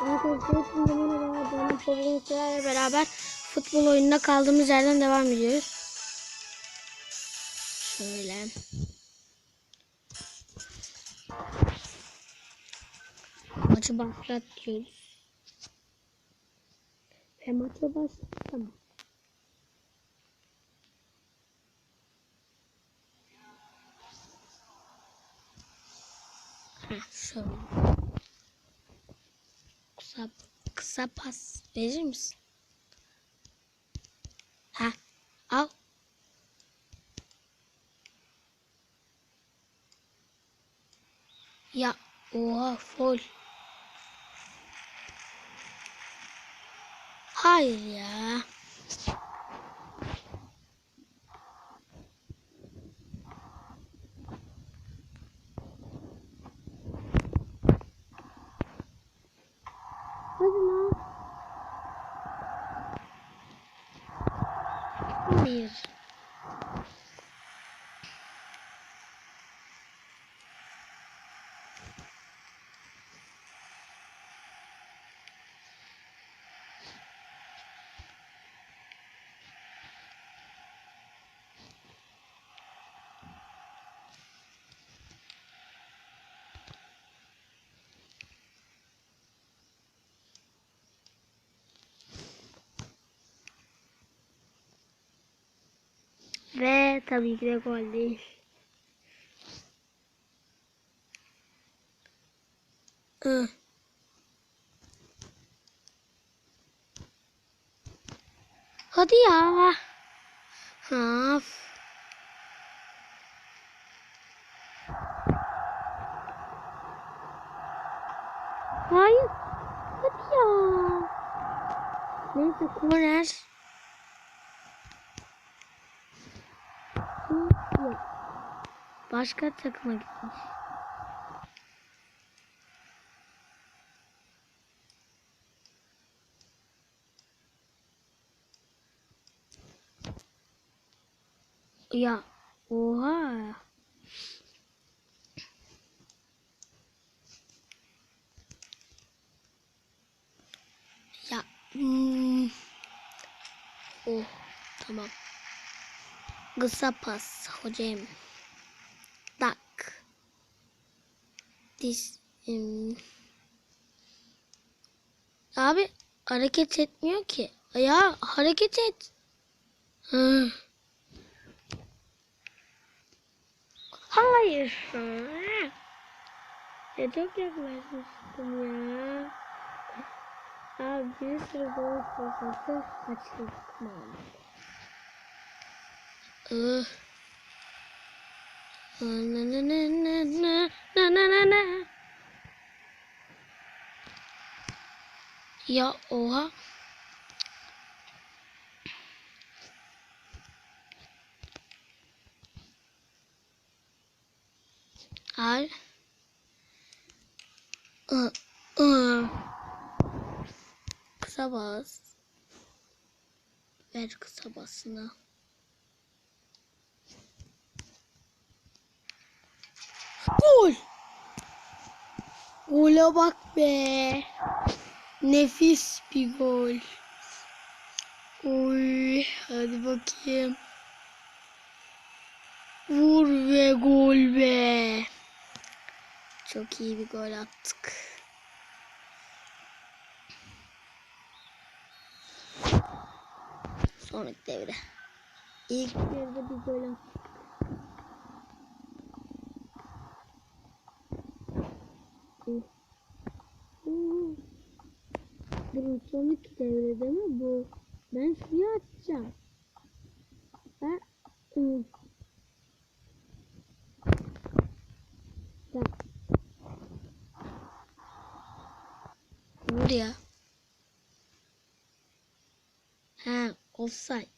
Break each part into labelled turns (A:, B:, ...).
A: Arkadaşlar beraber futbol oyununa kaldığımız yerden devam ediyoruz. Şöyle. Maçı başlat diyoruz. Ve maça başladı tamam. Heh, şöyle. Kısa, kısa pas verir misin? Ha, al. Ya, oha, fol. Hayır ya. Нет. tá me Gregoli. Ah. Rodear. Ah. Ai, rodear. Muito coragem. Başka takıma gitmiş. Ya oha. Ya hmm. Oh tamam. Kısa pas hocam. Dis. hmm. Abi hareket etmiyor ki. Ya hareket et. Hı. Hayır. Hı. Ya çok yaklaşmıştım ya. Abi bir sürü gol fırsatı kaçırdım. Ih. Na na na na na na na na na. Ya oha. Al. Ih, ih. Kısa bas. Ver kısa basına. Gol. Gole bak be. Nefis bir gol. Oy, hadi bakayım. Vur ve gol be. Çok iyi bir gol attık. Sonraki devre. İlk devrede bir gol attık. Bunun sonraki devrede mi bu? Ben suya atacağım. Ben ıı. Tamam. Vur ya. Ha, offside.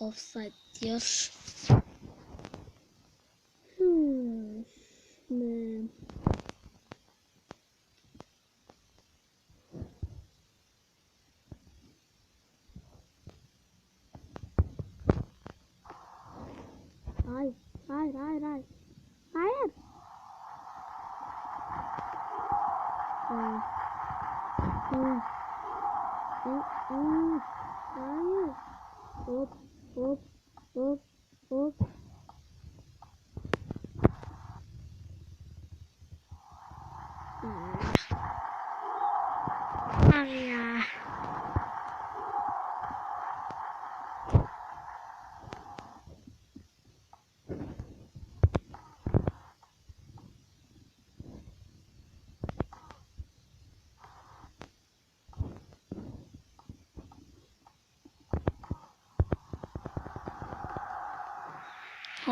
A: Offside diyor. Hop hop hop hop. Abi ya.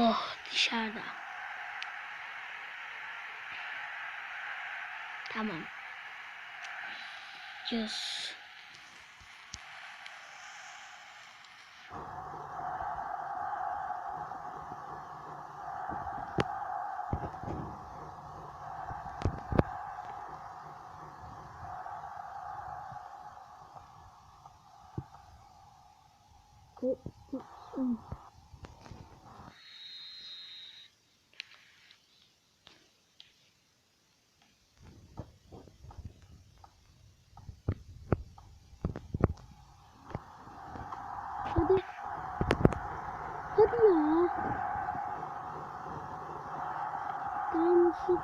A: Oh dışarıda. Tamam. Yes. Hadi. Hadi ya. Tam şut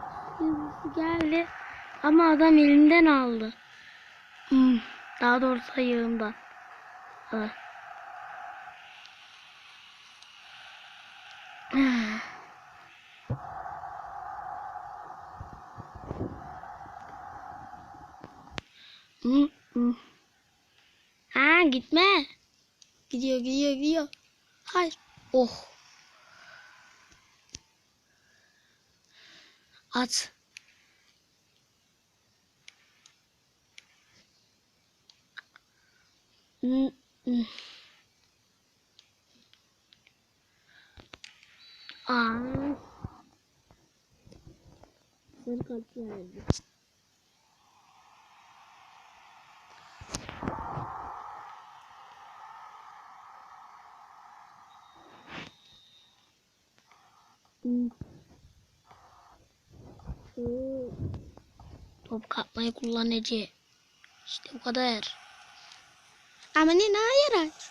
A: geldi. Ama adam elinden aldı. Hmm, daha doğrusu ayağından. Ha. Hmm, hmm. Ha gitme. Gidiyor gidiyor gidiyor. Hayır. Oh. At. Hmm, hmm. Aa. Sarı kart verdi. Top kapmayı kullanıcı. İşte bu kadar. Ama ne hayır aç.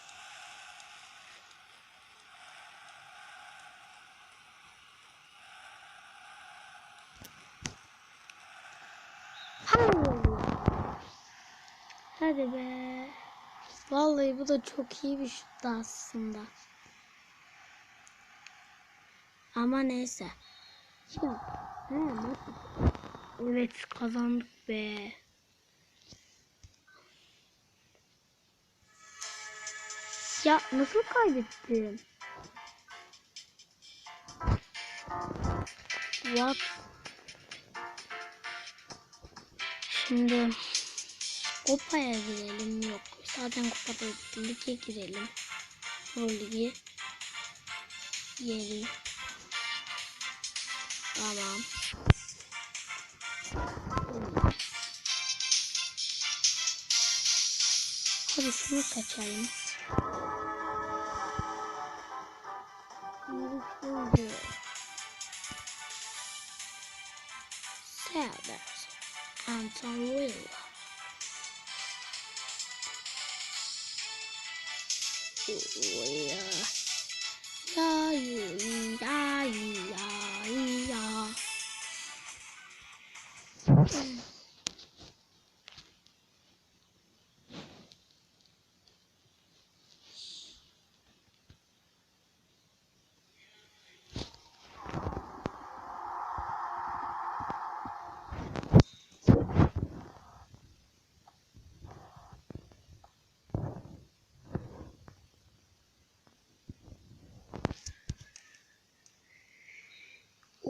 A: Hadi be. Vallahi bu da çok iyi bir şuttu aslında. Ama neyse. Ya, he. Evet kazandık be. Ya nasıl kaybettim? What? Şimdi kupaya girelim yok. Zaten kupada lige girelim. O ligi yeri. Tamam. Hadi şunu seçelim. Şimdi Sanders. Anton Will. Yeah. Ya, ya, ya, ya.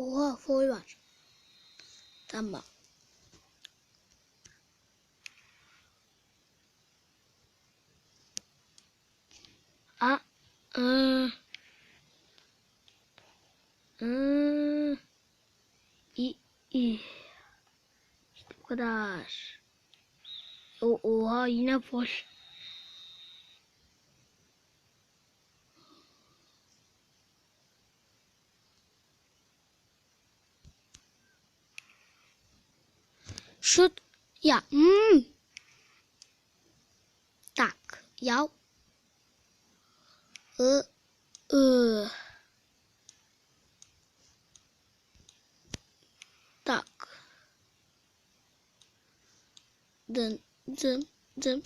A: Oha foy var. Tamam. A ı ı i i İşte bu kadar. O oha yine foy. Şut Ya. Hmm. Tak. Ya. I. I. Tak. Dın. Dım. Dım.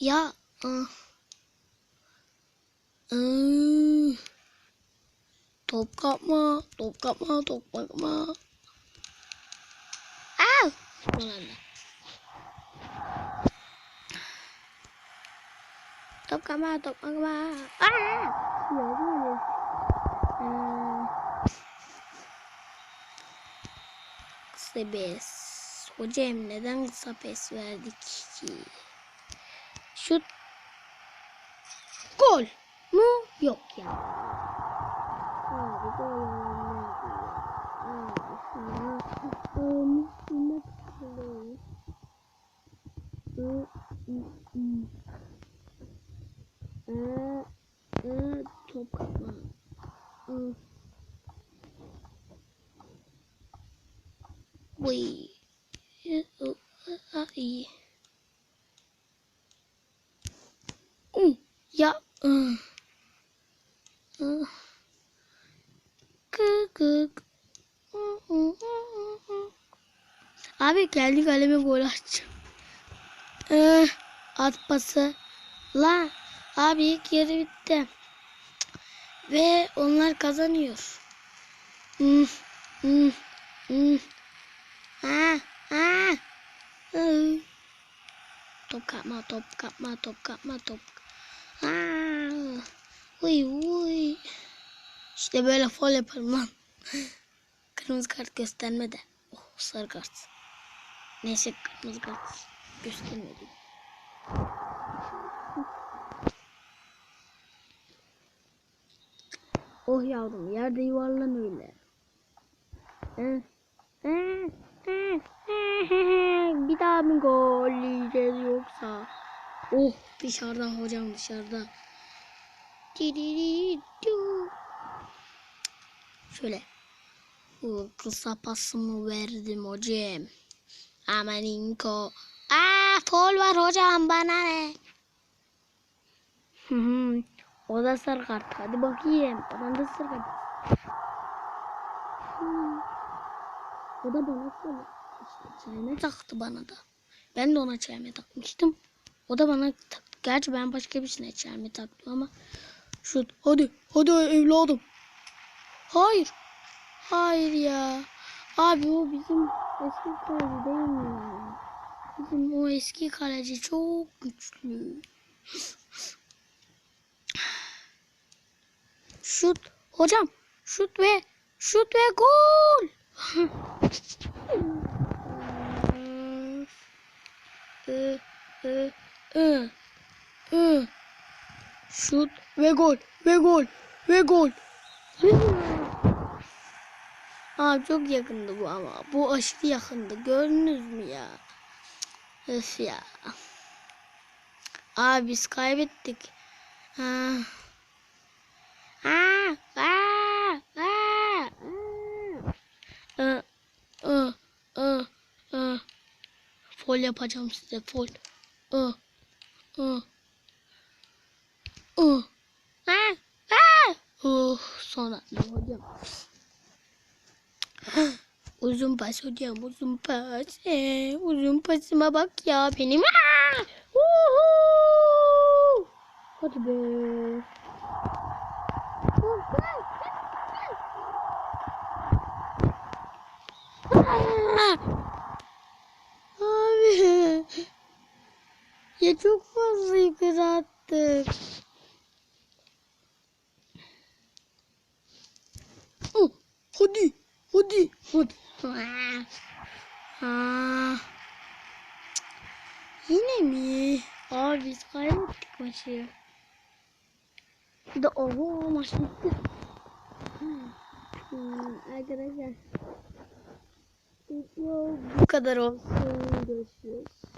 A: Ya. ı. Iı. Top kapma. Top kapma. Top kapma. Kapma. Top kapma. Aa. Ya böyle. Ee, Kısa pes. Hocam neden kısa pes verdik ki? Şut. Gol mu? Yok ya. Abi gol olmaz ya. Abi sana olmuşsunuz. Hı, hı, hı. Aa, aa, top kapma. Aa. Uy. Ay. Uh, ya. Uh. Uh. Kıkık. Abi kendi kaleme gol atacağım. Ee, at pası. La. Abi ilk yarı bitti. Ve onlar kazanıyor. Hmm, hmm, hmm. Ha, ha. Hı. Top kapma, top kapma, top kapma, top. Aa, uy uy. İşte böyle fol yaparım lan. Kırmızı kart gösterme de. Oh sarı kart. Neyse kırmızı kart göstermedi. Oh yavrum yerde yuvarlan öyle. Bir daha mı gol yiyeceğiz yoksa? Oh dışarıdan hocam dışarıda. Şöyle. O kısa pasımı verdim hocam. Amaninko. Aa foul var hocam bana ne? Hı hı. o da sarı kart. Hadi bakayım. Bana da sarı. Hmm. O da bana sarı. İşte çelme taktı bana da. Ben de ona çelme takmıştım. O da bana taktı. Gerçi ben başka birisine çelme taktım ama. Şut. Hadi. Hadi evladım. Hayır. Hayır ya. Abi o bizim eski kaleci değil mi? Bizim o eski kaleci çok güçlü. Şut. Hocam. Şut ve şut ve gol. Ö, ö, ö, ö. Şut ve gol ve gol ve gol. Aa çok yakındı bu ama. Bu aşırı yakındı. Gördünüz mü ya? Öf ya. Aa biz kaybettik. Ha. Aa, aa, aa, aa. Aa, aa, aa. Fol yapacağım size fol. Aa, aa. Aa. Aa. Oh, sonra hocam. Uzun pas hocam uzun pas. Ee, uzun pasıma bak ya benim. Hadi be. Abi. Ya çok fazla yukarı attık. Oh, hadi. Hadi. Ha. Yine mi? Abi biz kaybettik maçı. Bir de oho maç bitti. Hmm, arkadaşlar. Video bu kadar olsun. Görüşürüz.